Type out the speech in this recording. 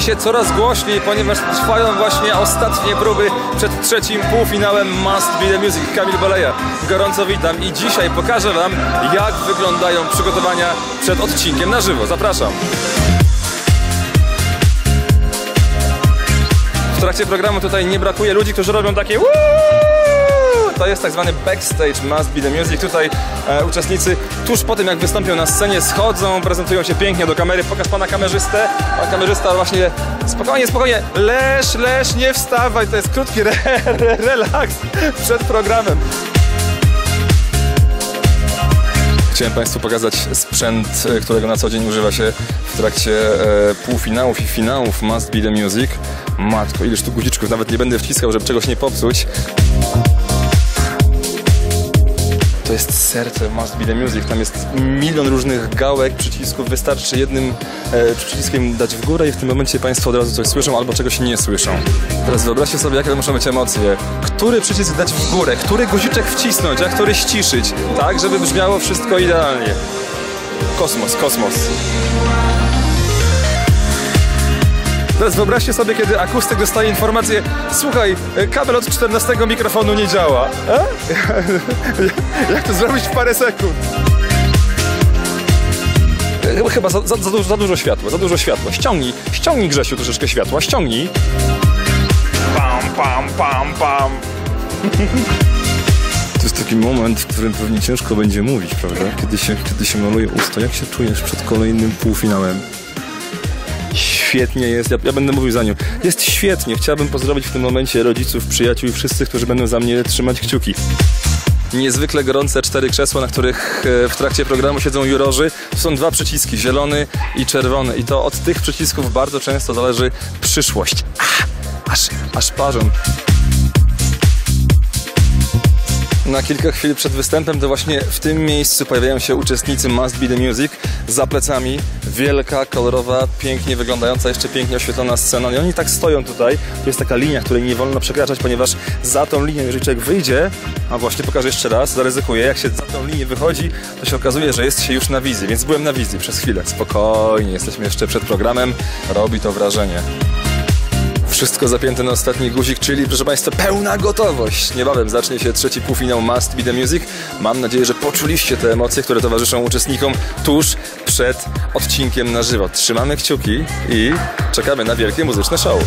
się coraz głośniej, ponieważ trwają właśnie ostatnie próby przed trzecim półfinałem Must Be The Music. Kamil Baleja, gorąco witam i dzisiaj pokażę Wam, jak wyglądają przygotowania przed odcinkiem na żywo. Zapraszam. W trakcie programu tutaj nie brakuje ludzi, którzy robią takie! To jest tak zwany backstage Must Be The Music. Tutaj e, uczestnicy tuż po tym, jak wystąpią na scenie, schodzą, prezentują się pięknie do kamery. Pokaż pana kamerzystę. Pan kamerzysta właśnie spokojnie, spokojnie. Leż, leż, nie wstawaj. To jest krótki re, re, relaks przed programem. Chciałem Państwu pokazać sprzęt, e, którego na co dzień używa się w trakcie e, półfinałów i finałów Must Be The Music. Matko, ileż tu guziczków, nawet nie będę wciskał, żeby czegoś nie popsuć. To jest serce Must Be The Music. Tam jest milion różnych gałek, przycisków. Wystarczy jednym e, przyciskiem dać w górę i w tym momencie Państwo od razu coś słyszą albo czegoś nie słyszą. Teraz wyobraźcie sobie, jakie to muszą być emocje. Który przycisk dać w górę, który guziczek wcisnąć, a który ściszyć, tak, żeby brzmiało wszystko idealnie. Kosmos, kosmos. Teraz wyobraźcie sobie, kiedy akustyk dostaje informację Słuchaj, kabel od 14 mikrofonu nie działa. E? Jak to zrobić w parę sekund? E, Chyba za, za, za, dużo, za dużo światła, za dużo światła. Ściągnij, ściągnij Grzesiu troszeczkę światła, ściągnij. Pam, pam, pam, pam. To jest taki moment, w którym pewnie ciężko będzie mówić, prawda? Kiedy się, kiedy się maluje usta. Jak się czujesz przed kolejnym półfinałem? Świetnie jest, ja, ja, będę mówił za nią. Jest świetnie. Chciałbym pozdrowić w tym momencie rodziców, przyjaciół i wszystkich, którzy będą za mnie trzymać kciuki. Niezwykle gorące cztery krzesła, na których e, w trakcie programu siedzą jurorzy. To są dwa przyciski, zielony i czerwony. I to od tych przycisków bardzo często zależy przyszłość. Ach, aż, aż parzą. Na kilka chwil przed występem to właśnie w tym miejscu pojawiają się uczestnicy Must Be The Music. Za plecami wielka, kolorowa, pięknie wyglądająca, jeszcze pięknie oświetlona scena. I oni tak stoją tutaj. Tu jest taka linia, której nie wolno przekraczać, ponieważ za tą linią, jeżeli człowiek wyjdzie, a właśnie pokażę jeszcze raz, zaryzykuję, jak się za tą linię wychodzi, to się okazuje, że jest się już na wizji. Więc byłem na wizji przez chwilę. Spokojnie, jesteśmy jeszcze przed programem. Robi to wrażenie. Wszystko zapięte na ostatni guzik, czyli proszę Państwa, pełna gotowość. Niebawem zacznie się trzeci półfinał Must Be The Music. Mam nadzieję, że poczuliście te emocje, które towarzyszą uczestnikom tuż przed odcinkiem na żywo. Trzymamy kciuki i czekamy na wielkie muzyczne show.